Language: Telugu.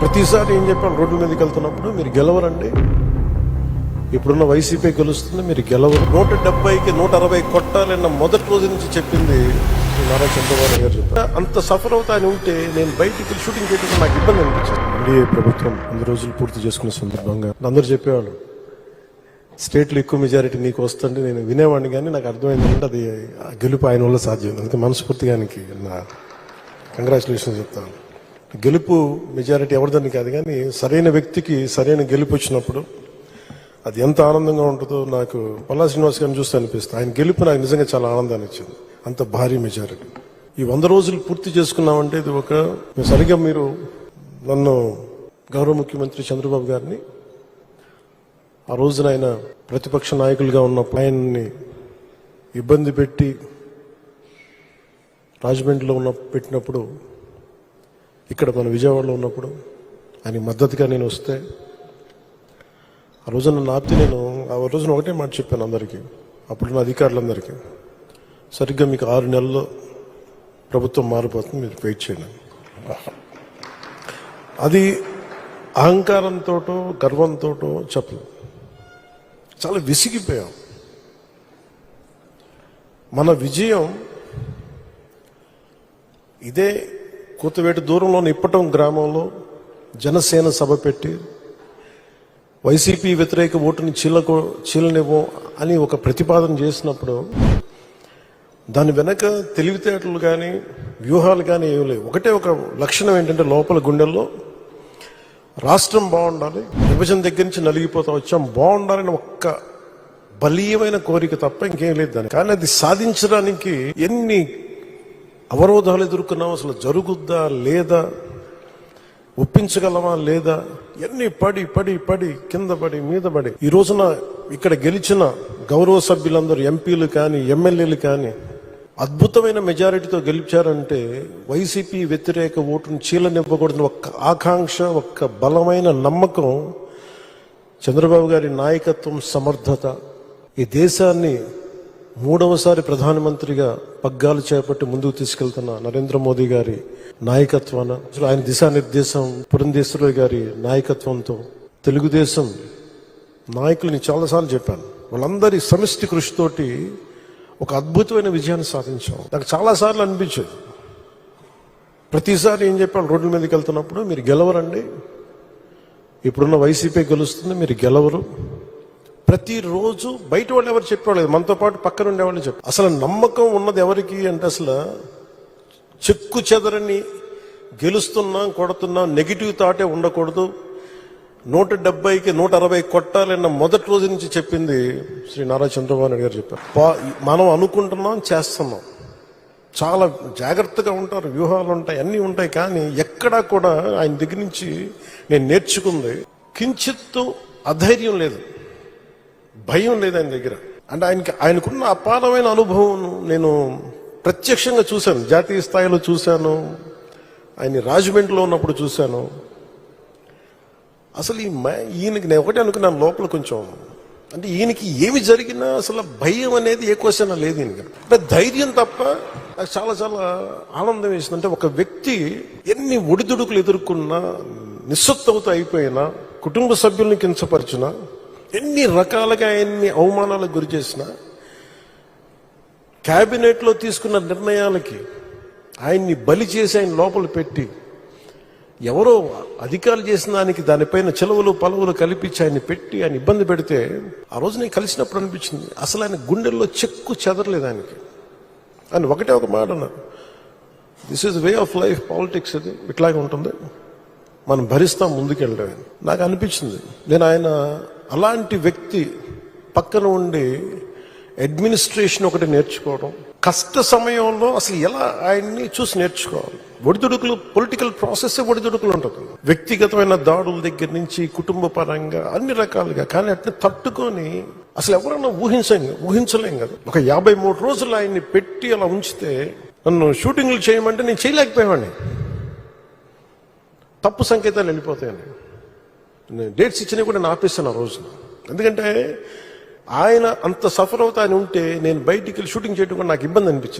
ప్రతిసారి ఏం చెప్పాను? రోడ్ల మీదకి వెళ్తున్నప్పుడు మీరు గెలవరండి. ఇప్పుడున్న వైసీపీ గెలుస్తుంది మీరు గెలవరు. నూట డెబ్బైకి నూట అరవై కొట్టాలన్న మొదటి రోజు నుంచి చెప్పింది నారా చంద్రబాబు గారు చెప్పారు అంత సఫర్ అవుతా అని ఉంటే నేను బయటికి షూటింగ్ చేయడం నాకు ఇబ్బంది అనిపించింది. ఎన్డీఏ ప్రభుత్వం వంద రోజులు పూర్తి చేసుకున్న సందర్భంగా అందరూ చెప్పేవాళ్ళు స్టేట్లో ఎక్కువ మెజారిటీ నీకు వస్తుంది నేను వినేవాడిని కానీ నాకు అర్థమైంది అంటే అది గెలుపు ఆయన వల్ల సాధ్యం. అందుకే మనస్ఫూర్తిగా నా కంగ్రాచులేషన్ చెప్తాను. గెలుపు మెజారిటీ ఎవరిదని కాదు కానీ సరైన వ్యక్తికి సరైన గెలుపు వచ్చినప్పుడు అది ఎంత ఆనందంగా ఉంటుందో నాకు పల్లా శ్రీనివాస్ గారిని చూస్తే అనిపిస్తుంది. ఆయన గెలుపు నాకు నిజంగా చాలా ఆనందాన్ని ఇచ్చింది. అంత భారీ మెజారిటీ. ఈ వంద రోజులు పూర్తి చేసుకున్నామంటే ఇది ఒక సరిగ్గా మీరు నన్ను గౌరవ ముఖ్యమంత్రి చంద్రబాబు గారిని. ఆ రోజున ఆయన ప్రతిపక్ష నాయకులుగా ఉన్న ఆయన్ని ఇబ్బంది పెట్టి రాజమండ్రిలో ఉన్న పెట్టినప్పుడు ఇక్కడ మన విజయవాడలో ఉన్నప్పుడు ఆయన మద్దతుగా నేను వస్తే ఆ రోజున నన్ను ఆపితే నేను ఆ రోజున ఒకటే మాట చెప్పాను అందరికీ అప్పుడున్న అధికారులందరికీ. సరిగ్గా మీకు ఆరు నెలల్లో ప్రభుత్వం మారిపోతుంది మీరు వెయిట్ చేయండి. అది అహంకారంతోటో గర్వంతోటో చెప్పు చాలా విసిగిపోయాం. మన విజయం ఇదే కూతువేటి దూరంలో ఇప్పటం గ్రామంలో జనసేన సభ పెట్టి వైసీపీ వ్యతిరేక ఓటుని చీలకు చీలనివ్వం అని ఒక ప్రతిపాదన చేసినప్పుడు దాని వెనక తెలివితేటలు కానీ వ్యూహాలు కానీ ఏమి లేవు. ఒకటే ఒక లక్షణం ఏంటంటే లోపల గుండెల్లో రాష్ట్రం బాగుండాలి విభజన దగ్గర నుంచి నలిగిపోతా వచ్చాం బాగుండాలని ఒక్క బలీయమైన కోరిక తప్ప ఇంకేం లేదు దాని కానీ అది సాధించడానికి ఎన్ని అవరోధాలు ఎదుర్కొన్నాం అసలు జరుగుద్దా? లేదా? ఒప్పించగలమా లేదా? ఎన్ని పడి పడి పడి కింద పడి మీద పడి. ఈ రోజున ఇక్కడ గెలిచిన గౌరవ సభ్యులందరూ ఎంపీలు కానీ ఎమ్మెల్యేలు కానీ అద్భుతమైన మెజారిటీతో గెలిచారంటే వైసీపీ వ్యతిరేక ఓటును చీలనివ్వకూడదని ఒక్క ఆకాంక్ష ఒక్క బలమైన నమ్మకం చంద్రబాబు గారి నాయకత్వం సమర్థత. ఈ దేశాన్ని మూడవసారి ప్రధానమంత్రిగా పగ్గాలు చేపట్టి ముందుకు తీసుకెళ్తున్న నరేంద్ర మోదీ గారి నాయకత్వాన అసలు ఆయన దిశానిర్దేశం పురంధేశ్వరి గారి నాయకత్వంతో తెలుగుదేశం నాయకులని చాలాసార్లు చెప్పాను. వాళ్ళందరి సమిష్టి కృషితోటి ఒక అద్భుతమైన విజయాన్ని సాధించాం. నాకు చాలాసార్లు అనిపించేది. ప్రతిసారి ఏం చెప్పాను రోడ్ల మీదకి వెళ్తున్నప్పుడు మీరు గెలవరండి. ఇప్పుడున్న వైసీపీ గెలుస్తుంది మీరు గెలవరు. ప్రతిరోజు బయట వాళ్ళు ఎవరు చెప్పేవాళ్ళు మనతో పాటు పక్కన ఉండేవాళ్ళు చెప్పు. అసలు నమ్మకం ఉన్నది ఎవరికి అంటే అసలు చెక్కు చెదరని గెలుస్తున్నాం కొడుతున్నాం నెగిటివ్ థాటే ఉండకూడదు. నూట డెబ్బైకి నూట అరవై కొట్టాలన్న మొదటి రోజు నుంచి చెప్పింది శ్రీ నారా చంద్రబాబు నాయుడు గారు చెప్పారు. మనం అనుకుంటున్నాం చేస్తున్నాం. చాలా జాగ్రత్తగా ఉంటారు వ్యూహాలు ఉంటాయి అన్నీ ఉంటాయి కానీ ఎక్కడా కూడా ఆయన దగ్గర నుంచి నేను నేర్చుకుంది కించిత్తు అధైర్యం లేదు. భయం లేదు ఆయన దగ్గర. అంటే ఆయనకి ఆయనకున్న అపారమైన అనుభవం నేను ప్రత్యక్షంగా చూశాను. జాతీయ స్థాయిలో చూశాను. ఆయన రాజమండ్రిలో ఉన్నప్పుడు చూశాను. అసలు ఈ మ- ఈయనకి నేను ఒకటే అనుకున్నాను లోపల కొంచెం. అంటే ఈయనకి ఏమి జరిగినా అసలు భయం అనేది ఏ క్వశ్చన్ లేదు ఈయనకి. అంటే ధైర్యం తప్ప నాకు చాలా చాలా ఆనందం వేసింది. అంటే ఒక వ్యక్తి ఎన్ని ఒడిదుడుకులు ఎదుర్కొన్నా నిస్సత్తవుతో అయిపోయినా కుటుంబ సభ్యుల్ని కించపరిచినా ఎన్ని రకాలుగా ఆయన్ని అవమానాలకు గురి చేసినా క్యాబినెట్లో తీసుకున్న నిర్ణయాలకి ఆయన్ని బలి చేసి ఆయన లోపల పెట్టి ఎవరో అధికారులు చేసిన దానికి దానిపైన చెలవులు పలువులు కల్పించి ఆయన పెట్టి ఆయన ఇబ్బంది పెడితే ఆ రోజు నేను కలిసినప్పుడు అనిపించింది అసలు ఆయన గుండెల్లో చెక్కు చెదరలేదు ఆయనకి. అని ఒకటే ఒక మాట అన్నారు this is way of life politics ఇది ఇట్లాగే ఉంటుంది. మనం భరిస్తాం ముందుకెళ్ళడం. నాకు అనిపించింది నేను ఆయన అలాంటి వ్యక్తి పక్కన ఉండి అడ్మినిస్ట్రేషన్ ఒకటి నేర్చుకోవడం. కష్ట సమయంలో అసలు ఎలా ఆయన్ని చూసి నేర్చుకోవాలి? ఒడిదుడుకులు పొలిటికల్ ప్రాసెస్ ఒడిదుడుకులు ఉంటుంది వ్యక్తిగతమైన దాడుల దగ్గర నుంచి కుటుంబ పరంగా అన్ని రకాలుగా కానీ అట్ని తట్టుకొని అసలు ఎవరన్నా ఊహించలేం ఊహించలేం కదా. ఒక యాభై మూడు రోజులు ఆయన్ని పెట్టి అలా ఉంచితే నన్ను షూటింగ్లు చేయమంటే నేను చేయలేకపోయావాడిని. తప్పు సంకేతాలు వెళ్ళిపోతాయని. డేట్స్ ఇచ్చినవి కూడా నేను ఆపేస్తాను ఆ రోజున. ఎందుకంటే ఆయన అంత సఫర్ అవుతా అని ఉంటే నేను బయటికి వెళ్ళి షూటింగ్ చేయడం కూడా నాకు ఇబ్బంది అనిపించింది.